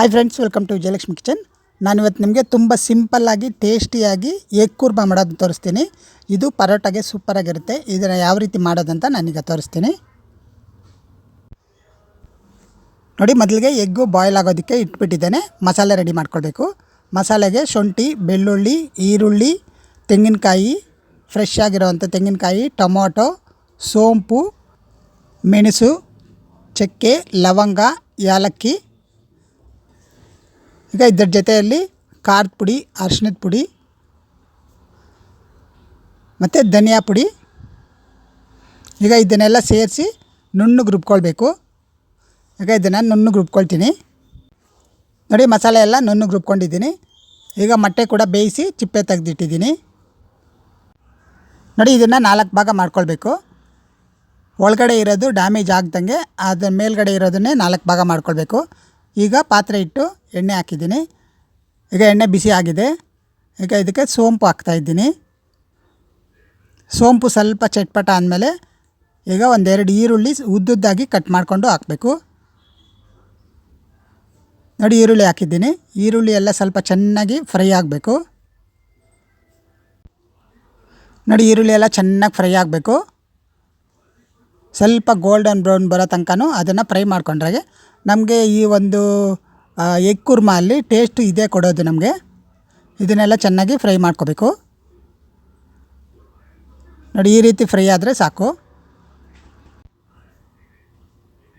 Hi friends welcome to Vijayalakshmi kitchen ನಾನು ಇವತ್ತು ನಿಮಗೆ ತುಂಬ ಸಿಂಪಲ್ಲಾಗಿ ಟೇಸ್ಟಿಯಾಗಿ ಎಗ್ ಕೂರ್ಮ ಮಾಡೋದು ತೋರಿಸ್ತೀನಿ. ಇದು ಪರೋಟಾಗೆ ಸೂಪರಾಗಿರುತ್ತೆ ಇದನ್ನು ಯಾವ ರೀತಿ ಮಾಡೋದಂತ ನಾನೀಗ ತೋರಿಸ್ತೀನಿ. ನೋಡಿ, ಮೊದಲಿಗೆ ಎಗ್ಗು ಬಾಯ್ಲ್ ಆಗೋದಕ್ಕೆ ಇಟ್ಬಿಟ್ಟಿದ್ದೇನೆ. ಮಸಾಲೆ ರೆಡಿ ಮಾಡ್ಕೊಳ್ಬೇಕು. ಮಸಾಲೆಗೆ ಶುಂಠಿ, ಬೆಳ್ಳುಳ್ಳಿ, ಈರುಳ್ಳಿ, ತೆಂಗಿನಕಾಯಿ ಫ್ರೆಶ್ ಆಗಿರೋವಂಥ ತೆಂಗಿನಕಾಯಿ, ಟೊಮೊಟೊ, ಸೋಂಪು, ಮೆಣಸು, ಚಕ್ಕೆ, ಲವಂಗ, ಯಾಲಕ್ಕಿ ಈಗ ಇದರ ಜೊತೆಯಲ್ಲಿ ಖಾರದ ಪುಡಿ, ಅರಿಶಿಣದ ಪುಡಿ, ಮತ್ತು ಧನಿಯಾ ಪುಡಿ. ಈಗ ಇದನ್ನೆಲ್ಲ ಸೇರಿಸಿ ನುಣ್ಣಗೆ ರುಬ್ಕೊಳ್ಬೇಕು. ಈಗ ಇದನ್ನು ನುಣ್ಣಗೆ ರುಬ್ಕೊಳ್ತೀನಿ. ನೋಡಿ, ಮಸಾಲೆ ಎಲ್ಲ ನುಣ್ಣಗೆ ರುಬ್ಕೊಂಡಿದ್ದೀನಿ. ಈಗ ಮೊಟ್ಟೆ ಕೂಡ ಬೇಯಿಸಿ ಚಿಪ್ಪೆ ತೆಗೆದಿಟ್ಟಿದ್ದೀನಿ. ನೋಡಿ, ಇದನ್ನು ನಾಲ್ಕು ಭಾಗ ಮಾಡ್ಕೊಳ್ಬೇಕು. ಒಳಗಡೆ ಇರೋದು ಡ್ಯಾಮೇಜ್ ಆಗ್ದಂಗೆ, ಅದ್ರ ಮೇಲ್ಗಡೆ ಇರೋದನ್ನೇ ನಾಲ್ಕು ಭಾಗ ಮಾಡ್ಕೊಳ್ಬೇಕು. ಈಗ ಪಾತ್ರೆ ಇಟ್ಟು ಎಣ್ಣೆ ಹಾಕಿದ್ದೀನಿ. ಈಗ ಎಣ್ಣೆ ಬಿಸಿ ಆಗಿದೆ. ಈಗ ಇದಕ್ಕೆ ಸೋಂಪು ಹಾಕ್ತಾಯಿದ್ದೀನಿ ಸೋಂಪು ಸ್ವಲ್ಪ ಚಟ್ಪಟ ಆದಮೇಲೆ ಈಗ ಒಂದೆರಡು ಈರುಳ್ಳಿ ಉದ್ದುದ್ದಾಗಿ ಕಟ್ ಮಾಡಿಕೊಂಡು ಹಾಕಬೇಕು. ನೋಡಿ ಈರುಳ್ಳಿ ಹಾಕಿದ್ದೀನಿ. ಈರುಳ್ಳಿ ಎಲ್ಲ ಸ್ವಲ್ಪ ಚೆನ್ನಾಗಿ ಫ್ರೈ ಆಗಬೇಕು. ನೋಡಿ ಈರುಳ್ಳಿ ಎಲ್ಲ ಚೆನ್ನಾಗಿ ಫ್ರೈ ಆಗಬೇಕು. ಸ್ವಲ್ಪ ಗೋಲ್ಡನ್ ಬ್ರೌನ್ ಬರೋ ತನಕನೂ ಅದನ್ನು ಫ್ರೈ ಮಾಡ್ಕೊಂಡ್ರೆ ನಮಗೆ ಈ ಒಂದು ಎಗ್ ಕುರ್ಮ ಅಲ್ಲಿ ಟೇಸ್ಟ್ ಇದೇ ಕೊಡೋದು ನಮಗೆ. ಇದನ್ನೆಲ್ಲ ಚೆನ್ನಾಗಿ ಫ್ರೈ ಮಾಡ್ಕೋಬೇಕು. ನೋಡಿ, ಈ ರೀತಿ ಫ್ರೈ ಆದರೆ ಸಾಕು.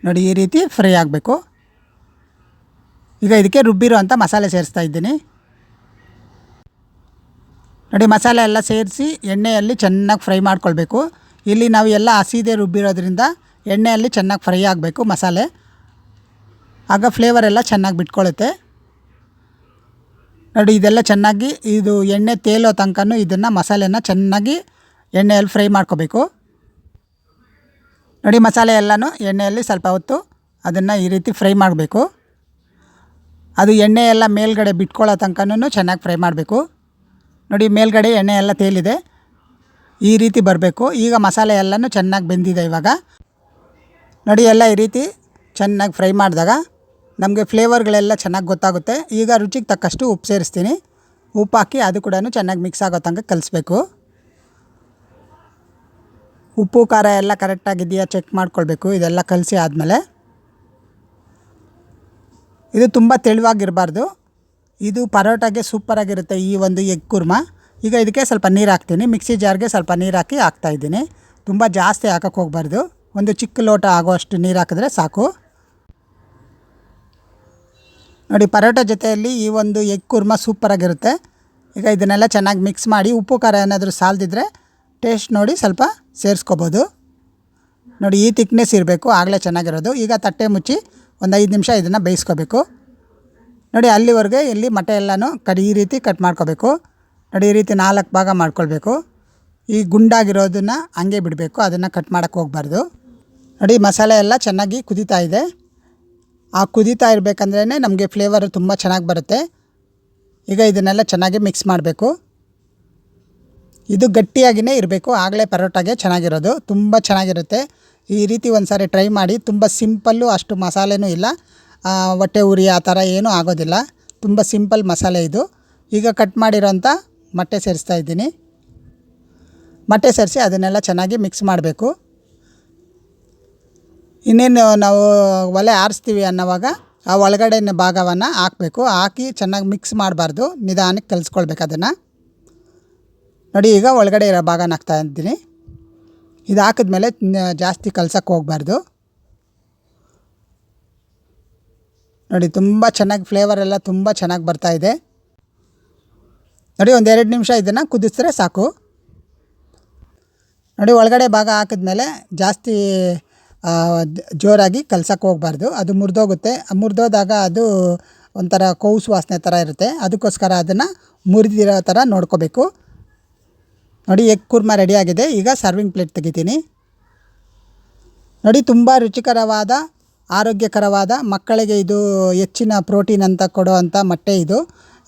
ನೋಡಿ, ಈ ರೀತಿ ಫ್ರೈ ಆಗಬೇಕು. ಈಗ ಇದಕ್ಕೆ ರುಬ್ಬಿರೋ ಅಂಥ ಮಸಾಲೆ ಸೇರಿಸ್ತಾ ಇದ್ದೀನಿ. ನೋಡಿ, ಮಸಾಲೆ ಎಲ್ಲ ಸೇರಿಸಿ ಎಣ್ಣೆಯಲ್ಲಿ ಚೆನ್ನಾಗಿ ಫ್ರೈ ಮಾಡ್ಕೊಳ್ಬೇಕು. ಇಲ್ಲಿ ನಾವು ಎಲ್ಲ ಹಸಿದೆ ರುಬ್ಬಿರೋದ್ರಿಂದ ಎಣ್ಣೆಯಲ್ಲಿ ಚೆನ್ನಾಗಿ ಫ್ರೈ ಆಗಬೇಕು ಮಸಾಲೆ. ಆಗ ಫ್ಲೇವರ್ ಎಲ್ಲ ಚೆನ್ನಾಗಿ ಬಿಟ್ಕೊಳ್ಳುತ್ತೆ ನೋಡಿ, ಇದೆಲ್ಲ ಚೆನ್ನಾಗಿ ಇದು ಎಣ್ಣೆ ತೇಲೋ ತನಕನೂ ಇದನ್ನು ಮಸಾಲೆನ ಚೆನ್ನಾಗಿ ಎಣ್ಣೆಯಲ್ಲಿ ಫ್ರೈ ಮಾಡ್ಕೋಬೇಕು. ನೋಡಿ, ಮಸಾಲೆ ಎಲ್ಲನೂ ಎಣ್ಣೆಯಲ್ಲಿ ಸ್ವಲ್ಪ ಹೊತ್ತು ಅದನ್ನು ಈ ರೀತಿ ಫ್ರೈ ಮಾಡಬೇಕು. ಅದು ಎಣ್ಣೆ ಎಲ್ಲ ಮೇಲ್ಗಡೆ ಬಿಟ್ಕೊಳ್ಳೋ ತನಕನೂ ಚೆನ್ನಾಗಿ ಫ್ರೈ ಮಾಡಬೇಕು. ನೋಡಿ, ಮೇಲ್ಗಡೆ ಎಣ್ಣೆ ಎಲ್ಲ ತೇಲಿದೆ. ಈ ರೀತಿ ಬರಬೇಕು. ಈಗ ಮಸಾಲೆ ಎಲ್ಲನೂ ಚೆನ್ನಾಗಿ ಬೆಂದಿದೆ ಇವಾಗ. ನೋಡಿ, ಎಲ್ಲ ಈ ರೀತಿ ಚೆನ್ನಾಗಿ ಫ್ರೈ ಮಾಡಿದಾಗ ನಮಗೆ ಫ್ಲೇವರ್ಗಳೆಲ್ಲ ಚೆನ್ನಾಗಿ ಗೊತ್ತಾಗುತ್ತೆ. ಈಗ ರುಚಿಗೆ ತಕ್ಕಷ್ಟು ಉಪ್ಪು ಸೇರಿಸ್ತೀನಿ. ಉಪ್ಪು ಹಾಕಿ ಅದು ಕೂಡ ಚೆನ್ನಾಗಿ ಮಿಕ್ಸ್ ಆಗೋ ತನಕ ಕಲಿಸ್ಬೇಕು. ಉಪ್ಪು, ಖಾರ ಎಲ್ಲ ಕರೆಕ್ಟಾಗಿದೆಯಾ ಚೆಕ್ ಮಾಡ್ಕೊಳ್ಬೇಕು. ಇದೆಲ್ಲ ಕಲಸಿ ಆದಮೇಲೆ. ಇದು ತುಂಬ ತೆಳುವಾಗಿರಬಾರ್ದು. ಇದು ಪರೋಟಾಗೆ ಸೂಪರಾಗಿರುತ್ತೆ ಈ ಒಂದು ಎಗ್ ಕುರ್ಮ. ಈಗ ಇದಕ್ಕೆ ಸ್ವಲ್ಪ ನೀರು ಹಾಕ್ತೀನಿ. ಮಿಕ್ಸಿ ಜಾರ್ಗೆ ಸ್ವಲ್ಪ ನೀರು ಹಾಕಿ ಹಾಕ್ತಾಯಿದ್ದೀನಿ ತುಂಬ ಜಾಸ್ತಿ ಹಾಕೋಕ್ಕೆ ಹೋಗ್ಬಾರ್ದು. ಒಂದು ಚಿಕ್ಕ ಲೋಟ ಆಗೋಷ್ಟು ನೀರು ಹಾಕಿದ್ರೆ ಸಾಕು. ನೋಡಿ, ಪರೋಟ ಜೊತೆಯಲ್ಲಿ ಈ ಒಂದು ಎಗ್ ಕುರ್ಮಾ ಸೂಪರಾಗಿರುತ್ತೆ ಈಗ ಇದನ್ನೆಲ್ಲ ಚೆನ್ನಾಗಿ ಮಿಕ್ಸ್ ಮಾಡಿ ಉಪ್ಪು, ಖಾರ ಏನಾದರೂ ಸಾಲದಿದ್ರೆ ಟೇಸ್ಟ್ ನೋಡಿ ಸ್ವಲ್ಪ ಸೇರಿಸ್ಕೋಬೋದು. ನೋಡಿ, ಈ ತಿಕ್ನೆಸ್ ಇರಬೇಕು, ಆಗಲೇ ಚೆನ್ನಾಗಿರೋದು. ಈಗ ತಟ್ಟೆ ಮುಚ್ಚಿ ಒಂದು ಐದು ನಿಮಿಷ ಇದನ್ನು ಬೇಯಿಸ್ಕೋಬೇಕು. ನೋಡಿ, ಅಲ್ಲಿವರೆಗೆ ಇಲ್ಲಿ ಮೊಟ್ಟೆ ಎಲ್ಲನೂ ಕಡಿ, ಈ ರೀತಿ ಕಟ್ ಮಾಡ್ಕೋಬೇಕು. ನೋಡಿ, ಈ ರೀತಿ ನಾಲ್ಕು ಭಾಗ ಮಾಡ್ಕೊಳ್ಬೇಕು. ಈ ಗುಂಡಾಗಿರೋದನ್ನು ಹಂಗೆ ಬಿಡಬೇಕು, ಅದನ್ನು ಕಟ್ ಮಾಡೋಕ್ಕೆ ಹೋಗಬಾರ್ದು. ನೋಡಿ, ಮಸಾಲೆ ಎಲ್ಲ ಚೆನ್ನಾಗಿ ಕುದೀತಾ ಇದೆ. ಆ ಕುದೀತಾ ಇರಬೇಕಂದ್ರೇ ನಮಗೆ ಫ್ಲೇವರ್ ತುಂಬ ಚೆನ್ನಾಗಿ ಬರುತ್ತೆ. ಈಗ ಇದನ್ನೆಲ್ಲ ಚೆನ್ನಾಗಿ ಮಿಕ್ಸ್ ಮಾಡಬೇಕು. ಇದು ಗಟ್ಟಿಯಾಗಿಯೇ ಇರಬೇಕು, ಆಗಲೇ ಪರೋಟಾಗೆ ಚೆನ್ನಾಗಿರೋದು, ತುಂಬ ಚೆನ್ನಾಗಿರುತ್ತೆ. ಈ ರೀತಿ ಒಂದು ಸಾರಿ ಟ್ರೈ ಮಾಡಿ, ತುಂಬ ಸಿಂಪಲ್ಲು ಅಷ್ಟು ಮಸಾಲೆನೂ ಇಲ್ಲ. ಹೊಟ್ಟೆ ಉರಿ ಆ ಥರ ಏನೂ ಆಗೋದಿಲ್ಲ. ತುಂಬ ಸಿಂಪಲ್ ಮಸಾಲೆ ಇದು. ಈಗ ಕಟ್ ಮಾಡಿರೋಂಥ ಮೊಟ್ಟೆ ಸೇರಿಸ್ತಾ ಇದ್ದೀನಿ. ಮೊಟ್ಟೆ ಸೇರಿಸಿ ಅದನ್ನೆಲ್ಲ ಚೆನ್ನಾಗಿ ಮಿಕ್ಸ್ ಮಾಡಬೇಕು. ಇನ್ನೇನು ನಾವು ಒಲೆ ಆರಿಸ್ತೀವಿ ಅನ್ನೋವಾಗ ಆ ಒಳಗಡೆನ ಭಾಗವನ್ನು ಹಾಕಬೇಕು. ಹಾಕಿ ಚೆನ್ನಾಗಿ ಮಿಕ್ಸ್ ಮಾಡಬಾರ್ದು. ನಿಧಾನಕ್ಕೆ ಕಲಿಸ್ಕೊಳ್ಬೇಕು ಅದನ್ನು. ನೋಡಿ, ಈಗ ಒಳಗಡೆ ಇರೋ ಭಾಗನ ಹಾಕ್ತಾ ಇದ್ದೀನಿ. ಇದು ಹಾಕಿದ್ಮೇಲೆ ಜಾಸ್ತಿ ಕಲ್ಸಕ್ಕೆ ಹೋಗಬಾರ್ದು. ನೋಡಿ, ತುಂಬ ಚೆನ್ನಾಗಿ ಫ್ಲೇವರ್ ಎಲ್ಲ ತುಂಬ ಚೆನ್ನಾಗಿ ಬರ್ತಾಯಿದೆ ನೋಡಿ ಒಂದು ಎರಡು ನಿಮಿಷ ಇದನ್ನು ಕುದಿಸಿದ್ರೆ ಸಾಕು. ನೋಡಿ, ಒಳಗಡೆ ಭಾಗ ಹಾಕಿದ್ಮೇಲೆ ಜಾಸ್ತಿ ಜೋರಾಗಿ ಕಲ್ಸಕ್ಕೆ ಹೋಗಬಾರ್ದು. ಅದು ಮುರಿದೋಗುತ್ತೆ. ಮುರಿದೋದಾಗ ಅದು ಒಂಥರ ಕೌಸು ವಾಸನೆ ಥರ ಇರುತ್ತೆ. ಅದಕ್ಕೋಸ್ಕರ ಅದನ್ನು ಮುರಿದಿರೋ ಥರ ನೋಡ್ಕೋಬೇಕು. ನೋಡಿ, ಎಗ್ ಕುರ್ಮ ರೆಡಿಯಾಗಿದೆ ಈಗ ಸರ್ವಿಂಗ್ ಪ್ಲೇಟ್ ತೆಗಿತೀನಿ. ನೋಡಿ, ತುಂಬ ರುಚಿಕರವಾದ, ಆರೋಗ್ಯಕರವಾದ, ಮಕ್ಕಳಿಗೆ ಇದು ಹೆಚ್ಚಿನ ಪ್ರೋಟೀನ್ ಅಂತ ಕೊಡುವಂಥ ಮೊಟ್ಟೆ ಇದು.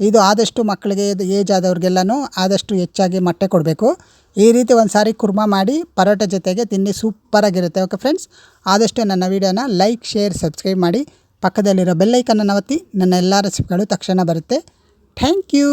ಇದು ಆದಷ್ಟು ಮಕ್ಕಳಿಗೆ ಇದು ಏಜ್ ಆದವ್ರಿಗೆಲ್ಲನೂ ಆದಷ್ಟು ಹೆಚ್ಚಾಗಿ ಮೊಟ್ಟೆ ಕೊಡಬೇಕು. ಈ ರೀತಿ ಒಂದು ಸಾರಿ ಕುರ್ಮಾ ಮಾಡಿ ಪರೋಟ ಜೊತೆಗೆ ತಿನ್ನಿ ಸೂಪರಾಗಿರುತ್ತೆ. ಓಕೆ ಫ್ರೆಂಡ್ಸ್ ಆದಷ್ಟು ನನ್ನ ವೀಡಿಯೋನ ಲೈಕ್, ಶೇರ್, ಸಬ್ಸ್ಕ್ರೈಬ್ ಮಾಡಿ ಪಕ್ಕದಲ್ಲಿರೋ ಬೆಲ್ಲೈಕನ್ನನ್ನು ಒತ್ತಿ ನನ್ನ ಎಲ್ಲ ರೆಸಿಪಿಗಳು ತಕ್ಷಣ ಬರುತ್ತೆ. Thank you